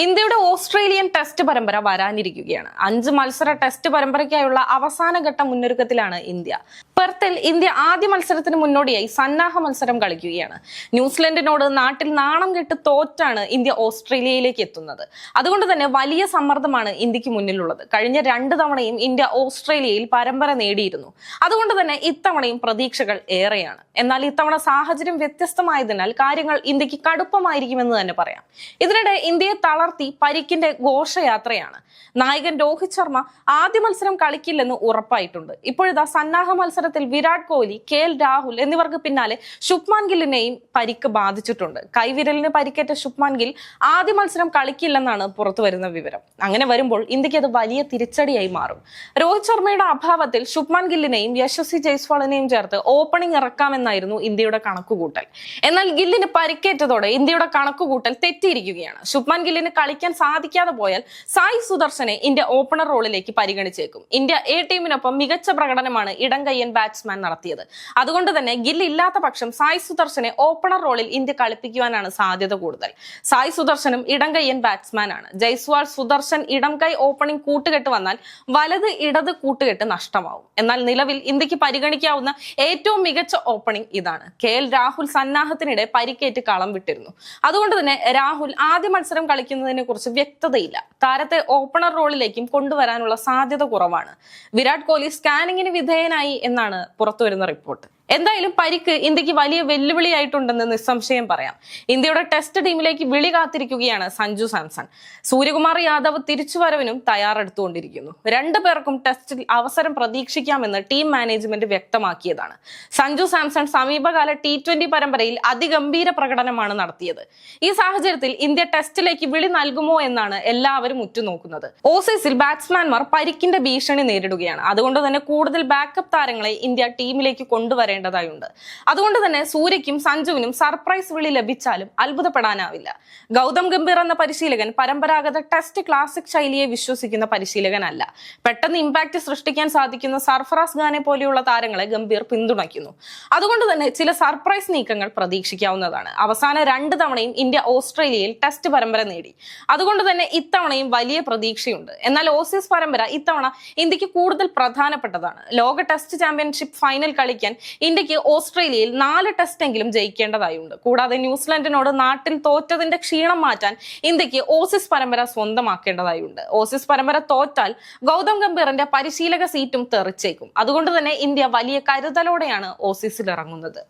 ഇന്ത്യയുടെ Australian test പരമ്പര വരാനിരിക്കുകയാണ്. അഞ്ച് മത്സര ടെസ്റ്റ് പരമ്പരയ്ക്കായുള്ള അവസാന അവസാനഘട്ട മുന്നൊരുക്കത്തിലാണ് ഇന്ത്യ. പെർത്തിൽ ഇന്ത്യ ആദ്യ മത്സരത്തിന് മുന്നോടിയായി സന്നാഹ മത്സരം കളിക്കുകയാണ്. ന്യൂസിലൻഡിനോട് നാട്ടിൽ നാണം കെട്ട് തോറ്റാണ് ഇന്ത്യ ഓസ്ട്രേലിയയിലേക്ക് എത്തുന്നത്. അതുകൊണ്ട് തന്നെ വലിയ സമ്മർദ്ദമാണ് ഇന്ത്യയ്ക്ക് മുന്നിലുള്ളത്. കഴിഞ്ഞ രണ്ട് തവണയും ഇന്ത്യ ഓസ്ട്രേലിയയിൽ പരമ്പര നേടിയിരുന്നു. അതുകൊണ്ട് തന്നെ ഇത്തവണയും പ്രതീക്ഷകൾ ഏറെയാണ്. എന്നാൽ ഇത്തവണ സാഹചര്യം വ്യത്യസ്തമായതിനാൽ കാര്യങ്ങൾ ഇന്ത്യയ്ക്ക് കടുപ്പമായിരിക്കുമെന്ന് തന്നെ പറയാം. ഇതിനിടെ ഇന്ത്യയെ തളർത്തി പരിക്കിന്റെ ഘോഷയാത്രയാണ്. നായകൻ രോഹിത് ശർമ്മ ആദ്യ മത്സരം കളിക്കില്ലെന്ന് ഉറപ്പായിട്ടുണ്ട്. ഇപ്പോഴിതാ സന്നാഹ മത്സരത്തിൽ വിരാട് കോഹ്ലി കെ എൽ രാഹുൽ എന്നിവർക്ക് പിന്നാലെ ശുഭ്മാൻ ഗില്ലിനെയും പരിക്ക് ബാധിച്ചിട്ടുണ്ട്. കൈവിരലിന് പരിക്കേറ്റ ശുഭ്മാൻ ഗിൽ ആദ്യ മത്സരം കളിക്കില്ലെന്നാണ് പുറത്തു വരുന്ന വിവരം. അങ്ങനെ വരുമ്പോൾ ഇന്ത്യയ്ക്ക് അത് വലിയ തിരിച്ചടിയായി മാറും. രോഹിത് ശർമ്മയുടെ അഭാവത്തിൽ ശുഭ്മാൻ ഗില്ലിനെയും യശസ്വി ജയ്സ്വാളിനെയും ചേർത്ത് ഓപ്പണിംഗ് ഇറക്കാമെന്നായിരുന്നു ഇന്ത്യയുടെ കണക്കുകൂട്ടൽ. എന്നാൽ ഗില്ലിന് പരിക്കേറ്റതോടെ ഇന്ത്യയുടെ കണക്കുകൂട്ടൽ തെറ്റിയിരിക്കുകയാണ്. ശുഭ്മാൻ ഗില്ലിന് കളിക്കാൻ സാധിക്കാതെ പോയാൽ സായി സുദർശനെ ഇന്ത്യ ഓപ്പണർ റോളിലേക്ക് പരിഗണിച്ചേക്കും. ഇന്ത്യ എ ടീമിനൊപ്പം മികച്ച പ്രകടനമാണ് ഇടംകയ്യൻ ബാറ്റ്സ്മാൻ നടത്തിയത്. അതുകൊണ്ട് തന്നെ ഗിൽ ഇല്ലാത്ത പക്ഷം സായി സുദർശനെ ഓപ്പണർ റോളിൽ ഇന്ത്യ കളിപ്പിക്കുവാനാണ് സാധ്യത കൂടുതൽ. സായി സുദർശനും ഇടംകയ്യൻ ബാറ്റ്സ്മാൻ ആണ്. ജയ്സ്വാൾ സുദർശൻ ഇടംകൈ ഓപ്പണിംഗ് കൂട്ടുകെട്ട് വന്നാൽ വലത് ഇടത് കൂട്ടുകെട്ട് നഷ്ടമാവും. എന്നാൽ നിലവിൽ ഇന്ത്യയ്ക്ക് പരിഗണിക്കാവുന്ന ഏറ്റവും മികച്ച ഓപ്പണിംഗ് ഇതാണ്. കെ എൽ രാഹുൽ സന്നാഹത്തിനിടെ പരിക്കേറ്റ് കളം വിട്ടിരുന്നു. അതുകൊണ്ട് തന്നെ രാഹുൽ ആദ്യ മത്സരം കളിക്കുന്നതിനെ കുറിച്ച് വ്യക്തതയില്ല. താരത്തെ ഓപ്പണർ റോളിലേക്കും കൊണ്ടുവരാനുള്ള സാധ്യത കുറവാണ്. വിരാട് കോഹ്ലി സ്കാനിങ്ങിന് വിധേയനായി എന്നാണ് പുറത്തുവരുന്ന റിപ്പോർട്ട്. എന്തായാലും പരിക്ക് ഇന്ത്യയ്ക്ക് വലിയ വെല്ലുവിളിയായിട്ടുണ്ടെന്ന് നിസ്സംശയം പറയാം. ഇന്ത്യയുടെ ടെസ്റ്റ് ടീമിലേക്ക് വിളി കാത്തിരിക്കുകയാണ് സഞ്ജു സാംസൺ. സൂര്യകുമാർ യാദവ് തിരിച്ചുവരവിനും തയ്യാറെടുത്തുകൊണ്ടിരിക്കുന്നു. രണ്ടു പേർക്കും ടെസ്റ്റിൽ അവസരം പ്രതീക്ഷിക്കാമെന്ന് ടീം മാനേജ്മെന്റ് വ്യക്തമാക്കിയതാണ്. സഞ്ജു സാംസൺ സമീപകാല ടി ട്വന്റി പരമ്പരയിൽ അതിഗംഭീര പ്രകടനമാണ് നടത്തിയത്. ഈ സാഹചര്യത്തിൽ ഇന്ത്യ ടെസ്റ്റിലേക്ക് വിളി നൽകുമോ എന്നാണ് എല്ലാവരും ഉറ്റുനോക്കുന്നത്. ഓസീസിൽ ബാറ്റ്സ്മാൻമാർ പരിക്കിന്റെ ഭീഷണി നേരിടുകയാണ്. അതുകൊണ്ട് തന്നെ കൂടുതൽ ബാക്കപ്പ് താരങ്ങളെ ഇന്ത്യ ടീമിലേക്ക് കൊണ്ടുവരേണ്ടതായുണ്ട് അതുകൊണ്ട് തന്നെ സൂര്യയ്ക്കും സഞ്ജുവിനും സർപ്രൈസ് വിളി ലഭിച്ചാലും അത്ഭുതപ്പെടാനാവില്ല. ഗൗതം ഗംഭീർ എന്ന പരിശീലകൻ പരമ്പരാഗത ടെസ്റ്റ് ക്ലാസിക് ശൈലിയെ വിശ്വസിക്കുന്ന പരിശീലകനല്ല. പെട്ടെന്ന് ഇമ്പാക്ട് സൃഷ്ടിക്കാൻ സാധിക്കുന്ന സർഫറാസ് ഖാനെ പോലെയുള്ള താരങ്ങളെ ഗംഭീർ പിന്തുണയ്ക്കുന്നു. അതുകൊണ്ട് തന്നെ ചില സർപ്രൈസ് നീക്കങ്ങൾ പ്രതീക്ഷിക്കാവുന്നതാണ്. അവസാന രണ്ട് തവണയും ഇന്ത്യ ഓസ്ട്രേലിയയിൽ ടെസ്റ്റ് പരമ്പര നേടി. അതുകൊണ്ട് തന്നെ ഇത്തവണയും വലിയ പ്രതീക്ഷയുണ്ട്. എന്നാൽ ഓസീസ് പരമ്പര ഇത്തവണ ഇന്ത്യയ്ക്ക് കൂടുതൽ പ്രധാനപ്പെട്ടതാണ്. ലോക ടെസ്റ്റ് ചാമ്പ്യൻഷിപ്പ് ഫൈനൽ കളിക്കാൻ ഇന്ത്യയ്ക്ക് ഓസ്ട്രേലിയയിൽ നാല് ടെസ്റ്റെങ്കിലും ജയിക്കേണ്ടതായി ജയിക്കേണ്ടതായുണ്ട്. കൂടാതെ ന്യൂസിലൻഡിനോട് നാട്ടിൽ തോറ്റതിന്റെ ക്ഷീണം മാറ്റാൻ ഇന്ത്യയ്ക്ക് ഓസിസ് പരമ്പര സ്വന്തമാക്കേണ്ടതായുണ്ട്. ഓസിസ് പരമ്പര തോറ്റാൽ ഗൗതം ഗംഭീറിന്റെ പരിശീലക സീറ്റും തെറിച്ചേക്കും. അതുകൊണ്ട് തന്നെ ഇന്ത്യ വലിയ കരുതലോടെയാണ് ഓസീസിൽ ഇറങ്ങുന്നത്